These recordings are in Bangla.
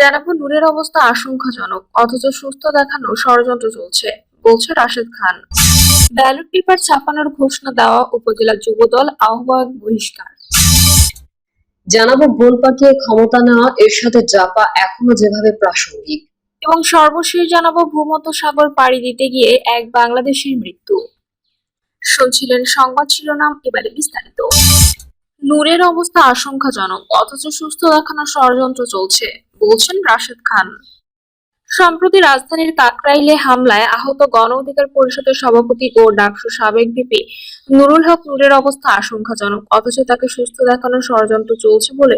জানাব নূরের অবস্থা আশঙ্কাজনক অথচ সুস্থ দেখানো ষড়যন্ত্র চলছে বলছে রাশেদ খান। ব্যালট পেপার ছাপানোর ঘোষণা দেওয়া উপজেলা যুবদল আহ্বায়ক বহিষ্কার। জানাব গোল পাকিয়ে ক্ষমতা নেওয়া এর সাথে জাপা এখনও যেভাবে প্রাসঙ্গিক। এবং সর্বশেষ জানাব ভূমধ্য সাগর পাড়ি দিতে গিয়ে এক বাংলাদেশের মৃত্যু। শুনছিলেন সংবাদ শিরোনাম এবারে বিস্তারিত। নূরের অবস্থা আশঙ্কাজনক অথচ সুস্থ দেখানোর ষড়যন্ত্র চলছে। বলছেন রাশেদ খান। সম্প্রতি রাজধানীর কাকরাইলে হামলায় আহত গণ অধিকার পরিষদের সভাপতি ও ডাকসু সাবেক ভিপি নুরুল হক নুরের অবস্থা আশঙ্কাজনক, অথচ তাকে সুস্থ দেখানোর ষড়যন্ত্র চলছে বলে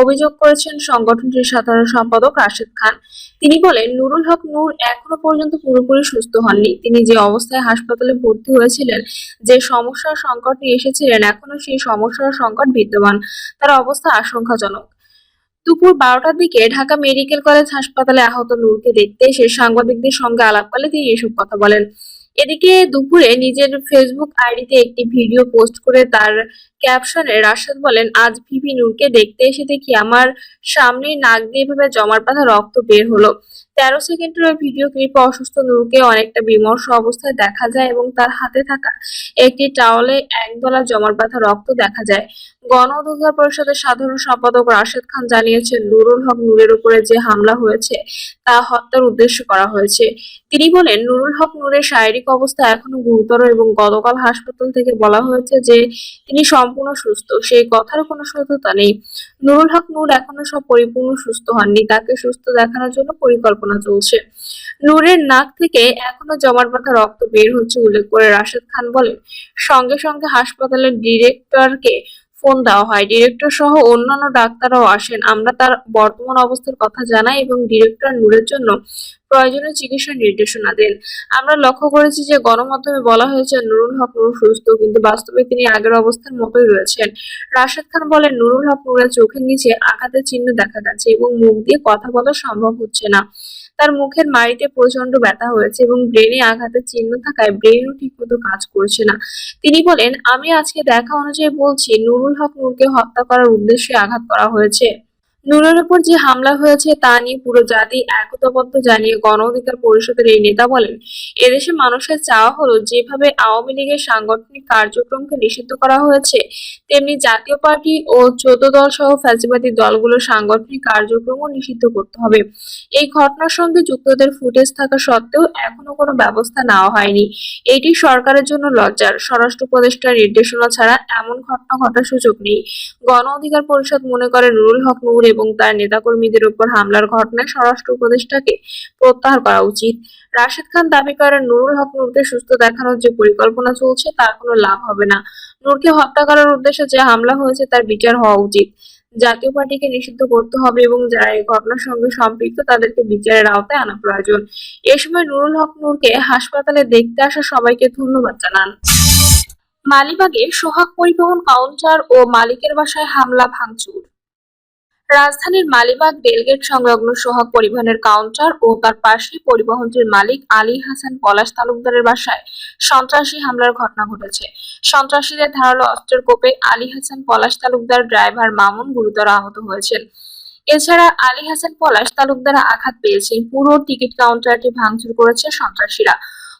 অভিযোগ করেছেন সংগঠনটির সাধারণ সম্পাদক রাশেদ খান। তিনি বলেন, নুরুল হক নূর এখনও পর্যন্ত পুরোপুরি সুস্থ হননি। তিনি যে অবস্থায় হাসপাতালে ভর্তি হয়েছিলেন, যে সমস্যার সংকট নিয়ে এসেছিলেন, এখনও সেই সমস্যার সংকট বিদ্যমান। তার অবস্থা আশঙ্কাজনক। দুপুর বারোটার দিকে ঢাকা মেডিকেল কলেজ হাসপাতালে আহত নূরকে দেখতে এসে সাংবাদিকদের সঙ্গে আলাপকালে তিনি এসব কথা বলেন। এদিকে দুপুরে নিজের ফেসবুক আইডিতে একটি ভিডিও পোস্ট করে তার ক্যাপশনে রাশেদ বলেন, আজ ভিভি নূরকে দেখতে এসে দেখি আমার সামনেই নাক দিয়ে এভাবে জমার পাতা রক্ত বের হলো। তেরো সেকেন্ডের ওই ভিডিও ক্লিপে অসুস্থ নূরকে অনেকটা বিমর্ষ অবস্থায় দেখা যায় এবং তার হাতে থাকা একটি টাওয়ালে একদলা জমার পাতা রক্ত দেখা যায়। গণ অধিকার পরিষদের সাধারণ সম্পাদক রাশেদ খান জানিয়েছেন, নুরুল হক নূরের উপরে যে হামলা হয়েছে, তা হত্যার উদ্দেশ্য করা হয়েছে। তিনি বলেন, নুরুল হক নূরের শারীরিক অবস্থা এখনও গুরুতর এবং গতকাল হাসপাতাল থেকে বলা হয়েছে যে তিনি সম্পূর্ণ সুস্থ। সেই কথার কোনো সত্যতা নেই। নুরুল হক নূর এখনও সব পরিপূর্ণ সুস্থ হননি। তাকে সুস্থ দেখানোর জন্য পরিকল্পনা চলছে। নূরের নাক থেকে এখনও জমার বাঁধা রক্ত বের হচ্ছে, উল্লেখ করে রাশেদ খান বলেন। সঙ্গে সঙ্গে হাসপাতালের ডিরেক্টরকে ফোন দেওয়া হয়। ডিরেক্টর সহ অন্যান্য ডাক্তাররাও আসেন। আমরা তার বর্তমান অবস্থার কথা জানাই এবং ডিরেক্টর নূরের জন্য প্রয়োজনীয় চিকিৎসা নির্দেশনা দেন। আমরা লক্ষ্য করেছি যে, গণমাধ্যমে বলা হয়েছে, নুরুল হক নূর সুস্থ। কিন্তু বাস্তবে তিনি আগের অবস্থার মতোই রয়েছেন। রাশেদ খান বলেন, নুরুল হক নূরের চোখের নিচে আঘাতের চিহ্ন দেখা যাচ্ছে এবং মুখ দিয়ে কথা বলা সম্ভব হচ্ছে না। তার মুখের মাড়িতে প্রচণ্ড ব্যথা হয়েছে এবং ব্রেনে আঘাতের চিহ্ন থাকায় ব্রেনও ঠিকমতো কাজ করছে না। তিনি বলেন, আমি আজকে দেখা অনুযায়ী বলছি, নুরুল হক নূরকে হত্যা করার উদ্দেশ্যে আঘাত করা হয়েছে। নূরের উপর যে হামলা হয়েছে তা নিয়ে পুরো জাতি একতাবদ্ধ জানিয়ে গণ অধিকার পরিষদের এই নেতা বলেন, এদেশে মানুষের চাওয়া হলো যেভাবে আওয়ামী লীগের সাংগঠনিক কার্যক্রমকে নিষিদ্ধ করা হয়েছে, তেমনি জাতীয় পার্টি ও চোদ্দ দল সহ ফ্যাসিবাদী দলগুলোর সাংগঠনিক কার্যক্রমও নিষিদ্ধ করতে হবে। এই ঘটনার সঙ্গে যুক্তদের ফুটেজ থাকা সত্ত্বেও এখনও কোনো ব্যবস্থা নেওয়া হয়নি। এটি সরকারের জন্য লজ্জার। স্বরাষ্ট্র উপদেষ্টার নির্দেশনা ছাড়া এমন ঘটনা ঘটার সুযোগ নেই। গণ অধিকার পরিষদ মনে করে নুরুল হক নূর এবং তার নেতাকর্মীদের উপর হামলার ঘটনায় স্বরাষ্ট্র উপদেষ্টাকে প্রত্যাহার করা উচিত। রাশেদ খান দাবি করেন, নুরুল হক নূরকে সুস্থ দেখানোর যে পরিকল্পনা চলছে, তার কোনো লাভ হবে না। নূরকে হত্যা করার উদ্দেশ্যে যে হামলা হয়েছে, তার বিচার হওয়া উচিত। জাতীয় পার্টিকে নিষিদ্ধ করতে হবে এবং যারা এই ঘটনার সঙ্গে সম্পৃক্ত, তাদেরকে বিচারের আওতায় আনা প্রয়োজন। এ সময় নুরুল হক নূরকে হাসপাতালে দেখতে আসা সবাইকে ধন্যবাদ জানান। মালিবাগে সোহাগ পরিবহন কাউন্টার ও মালিকের বাসায় হামলা, ভাঙচুর। রাজধানীর মালিবাগ রেলগেট সংলগ্ন সোহাগ পরিবহনের কাউন্টার ও তার পাশে পরিবহনটির মালিক আলী হাসান পলাশ তালুকদারের বাসায় সন্ত্রাসী হামলার ঘটনা ঘটেছে। সন্ত্রাসীদের ধারালো অস্ত্রের কোপে আলী হাসান পলাশ তালুকদার ড্রাইভার মামুন গুরুতর আহত হয়েছেন। এছাড়া আলী হাসান পলাশ তালুকদার আঘাত পেয়েছেন পুরো টিকিট কাউন্টারটি ভাঙচুর করেছে সন্ত্রাসীরা।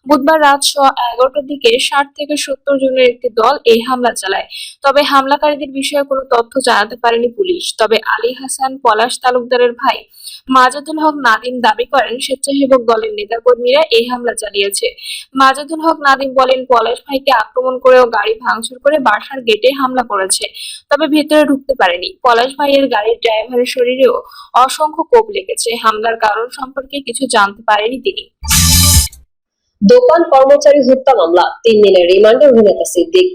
বুধবার রাত এগারোটার দিকে ষাট থেকে সত্তর জনের একটি দল এই হামলা চালায়। তবে হামলাকারীদের বিষয়ে কোনো তথ্য জানাতে পারেনি পুলিশ। তবে আলী হাসান, পলাশ তালুকদারের ভাই মাজাদুল হক নাদিম দাবি করেন, স্বেচ্ছাসেবক দলের নেতাকর্মীরা এই হামলা চালিয়েছে। মাজাদুল হক নাদিম বলেন, পলাশ ভাইকে আক্রমণ করেও গাড়ি ভাঙচুর করে বাসার গেটে হামলা করেছে, তবে ভেতরে ঢুকতে পারেনি। পলাশ ভাইয়ের গাড়ির ড্রাইভারের শরীরেও অসংখ্য কোপ লেগেছে। হামলার কারণ সম্পর্কে কিছু জানতে পারেনি তিনি। দোকান কর্মচারী হত্যা মামলা। তিন দিনের রিমান্ডে অভিনেতা সিদ্দিক।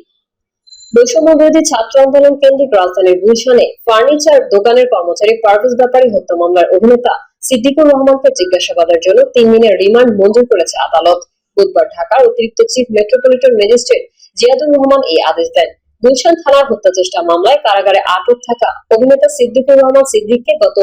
বৈষম্য বিরোধী ছাত্র আন্দোলন কেন্দ্রিক রাজধানীর গুলশানে ফার্নিচার দোকানের কর্মচারী পারভেজ ব্যাপারী হত্যা মামলার অভিনেতা সিদ্দিকুর রহমানকে জিজ্ঞাসাবাদের জন্য তিন দিনের রিমান্ড মঞ্জুর করেছে আদালত। বুধবার ঢাকার অতিরিক্ত chief metropolitan magistrate Ziadur Rahman এই আদেশ দেন। গুলশান থানার হত্যা চেষ্টা মামলায় কারাগারে আটক থাকা অভিনেতা সিদ্দিকুর রহমান সিদ্দিককে গত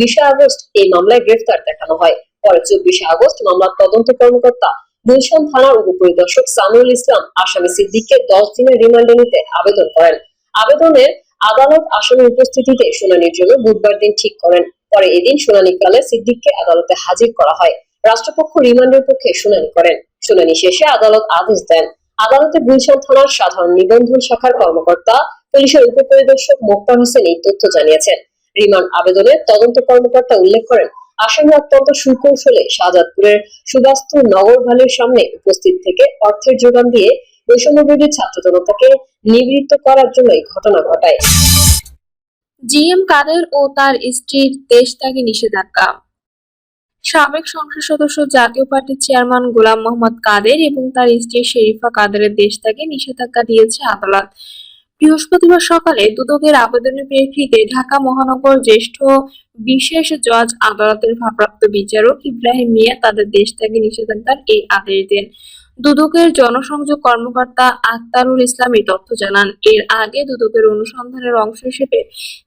বিশে আগস্ট এই মামলায় গ্রেফতার দেখানো হয়। পরে চব্বিশে আগস্ট মামলার তদন্ত কর্মকর্তা গুলশান থানার উপপরিদর্শক সামিউল ইসলাম আসামি সিদ্দিককে দশ দিনের রিমান্ডে নিতে আবেদন করেন। আবেদনের আদালত আসামি উপস্থিতিতে শুনানির জন্য বুধবার দিন ঠিক করেন। পরে এদিন শুনানিকালে সিদ্দিককে আদালতে হাজির করা হয়। রাষ্ট্রপক্ষ রিমান্ডের পক্ষে শুনানি করেন। শুনানি শেষে আদালত আদেশ দেন। আদালতে গুলশান থানার সাধারণ নিবন্ধন শাখার কর্মকর্তা, পুলিশের উপপরিদর্শক মোক্তার হোসেন এই তথ্য জানিয়েছেন। রিমান্ড আবেদনে তদন্ত কর্মকর্তা উল্লেখ করেন আসামি অত্যন্ত সুকৌশলে শাহজাদপুরের সুবাস্তু নগর ভ্যালির সামনে উপস্থিত থেকে অর্থের যোগান দিয়ে বৈষম্যবিরোধী ছাত্র জনতাকে নিবৃত্ত করার ঘটনা ঘটায়। জি এম কাদের ও তার স্ত্রীর দেশ ত্যাগে নিষেধাজ্ঞা। সাবেক সংসদ সদস্য জাতীয় পার্টির চেয়ারম্যান গোলাম মোহাম্মদ কাদের এবং তার স্ত্রী শেরিফা কাদেরের দেশ ত্যাগে নিষেধাজ্ঞা দিয়েছে আদালত। বৃহস্পতিবার সকালে দুদকের আবেদনের প্রেক্ষিতে ঢাকা মহানগর জ্যেষ্ঠ বিশেষ জজ আদালতের ভারপ্রাপ্ত বিচারক ইব্রাহিম মিয়া তাদের দেশ ত্যাগে নিষেধাজ্ঞার এই আদেশ দেন। দুদকের জনসংযোগ কর্মকর্তা আক্তারুল ইসলাম এই তথ্য জানান। এর আগে দুদকের অনুসন্ধানের অংশ হিসেবে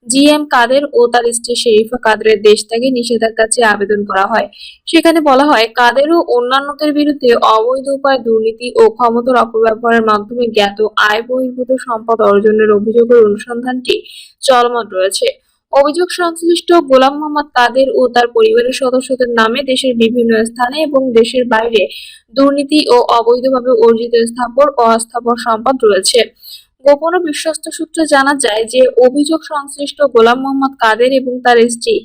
জি এম কাদের ও তার স্ত্রী শেরিফা কাদেরের দেশ ত্যাগে নিষেধাজ্ঞা আবেদন করা হয়। সেখানে বলা হয়, কাদের ও অন্যান্যদের বিরুদ্ধে অবৈধ উপায়, দুর্নীতি ও ক্ষমতার অপব্যবহারের মাধ্যমে জ্ঞাত আয় বহির্ভূত সম্পদ অর্জনের অভিযোগের অনুসন্ধানটি চলমান রয়েছে। অভিযোগ সংশ্লিষ্ট গোলাম মোহাম্মদ কাদের ও তার পরিবারের সদস্যদের নামে দেশের বিভিন্ন স্থানে এবং দেশের বাইরে দুর্নীতি ও অবৈধভাবে অর্জিত স্থাবর ও অস্থাবর সম্পদ রয়েছে। গোপন বিশ্বস্ত সূত্রে জানা যায় যে, অভিযোগ সংশ্লিষ্ট গোলাম মোহাম্মদ কাদের এবং তার স্ত্রী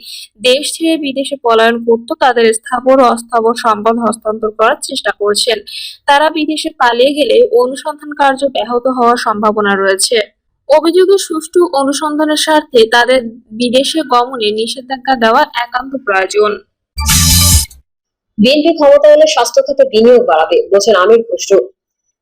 দেশ ছেড়ে বিদেশে পলায়ন করত তাদের স্থাবর ও অস্থাবর সম্পদ হস্তান্তর করার চেষ্টা করছেন। তারা বিদেশে পালিয়ে গেলে অনুসন্ধান কার্য ব্যাহত হওয়ার সম্ভাবনা রয়েছে। অভিযোগের সুষ্ঠু অনুসন্ধানের স্বার্থে তাদের বিদেশে গমনে নিষেধাজ্ঞা দেওয়া একান্ত প্রয়োজন। বিএনপি ক্ষমতা এলে স্বাস্থ্য খাতে বিনিয়োগ বাড়াবে, বলছেন আমির খসরু।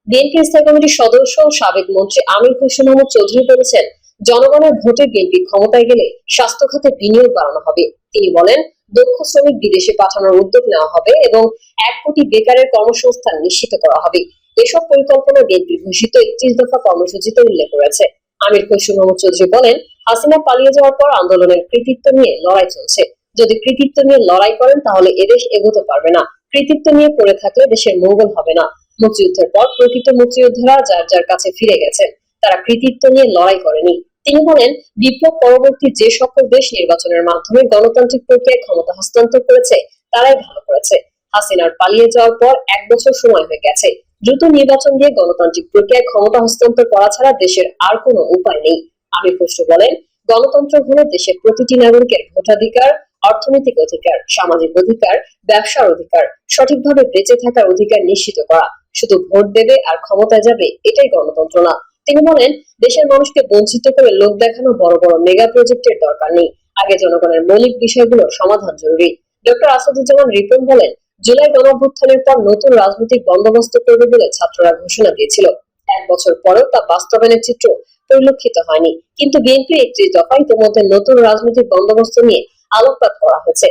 বিএনপি স্থায়ী কমিটির সদস্য সাবেক মন্ত্রী আমির খসরু মোহাম্মদ চৌধুরী বলেছেন, জনগণের ভোটে বিএনপি ক্ষমতায় গেলে স্বাস্থ্য খাতে বিনিয়োগ বাড়ানো হবে। তিনি বলেন, দক্ষ শ্রমিক বিদেশে পাঠানোর উদ্যোগ নেওয়া হবে এবং এক কোটি বেকারের কর্মসংস্থান নিশ্চিত করা হবে। এসব পরিকল্পনা বিএনপির ঘোষিত একত্রিশ দফা কর্মসূচিতে উল্লেখ রয়েছে আমির খসরু মোহাম্মদ চৌধুরী বলেন, হাসিনা পালিয়ে যাওয়ার পর আন্দোলনের কৃতিত্ব নিয়ে লড়াই চলছে। যদি কৃতিত্ব নিয়ে লড়াই করেন, তাহলে এদেশ এগোতে পারবে না। কৃতিত্ব নিয়ে পড়ে থাকলে দেশের মঙ্গল হবে না। মুক্তিযুদ্ধের পর প্রকৃত মুক্তিযোদ্ধারা যার যার কাছে ফিরে গেছেন, তারা কৃতিত্ব নিয়ে লড়াই করেনি। তিনি বলেন, বিপ্লব পরবর্তী যে সকল দেশ নির্বাচনের মাধ্যমে গণতান্ত্রিক প্রক্রিয়ায় ক্ষমতা হস্তান্তর করেছে, তারাই ভালো করেছে। হাসিনার পালিয়ে যাওয়ার পর এক বছর সময় হয়ে গেছে। দ্রুত নির্বাচন দিয়ে গণতান্ত্রিক প্রক্রিয়ায় ক্ষমতা হস্তান্তর করা ছাড়া দেশের আর কোনো উপায় নেই। আমির খসরু বলেন, গণতন্ত্র হলো দেশের প্রতিটি নাগরিকের ভোটাধিকার, অর্থনৈতিক অধিকার, সামাজিক অধিকার, ব্যবসার অধিকার, সঠিকভাবে বেঁচে থাকার অধিকার নিশ্চিত করা। শুধু ভোট দেবে আর ক্ষমতায় যাবে এটাই গণতন্ত্র না। তিনি বলেন, দেশের মানুষকে বঞ্চিত করে লোক দেখানো বড় বড় মেগা প্রজেক্টের দরকার নেই। আগে জনগণের মৌলিক বিষয়গুলো সমাধান জরুরি। ডক্টর আসাদুজ্জামান রিপন বলেন জুলাই গণঅভ্যুত্থানের পর নতুন রাজনৈতিক বন্দোবস্ত করবে বলে ছাত্ররা ঘোষণা দিয়েছিল। এক বছর পরেও তা বাস্তবায়নের চিত্র পরিলক্ষিত হয়নি। কিন্তু বিএনপির একত্রিশ দফা ইতিমধ্যে নতুন রাজনৈতিক বন্দোবস্ত নিয়ে আলোকপাত করা হয়েছে।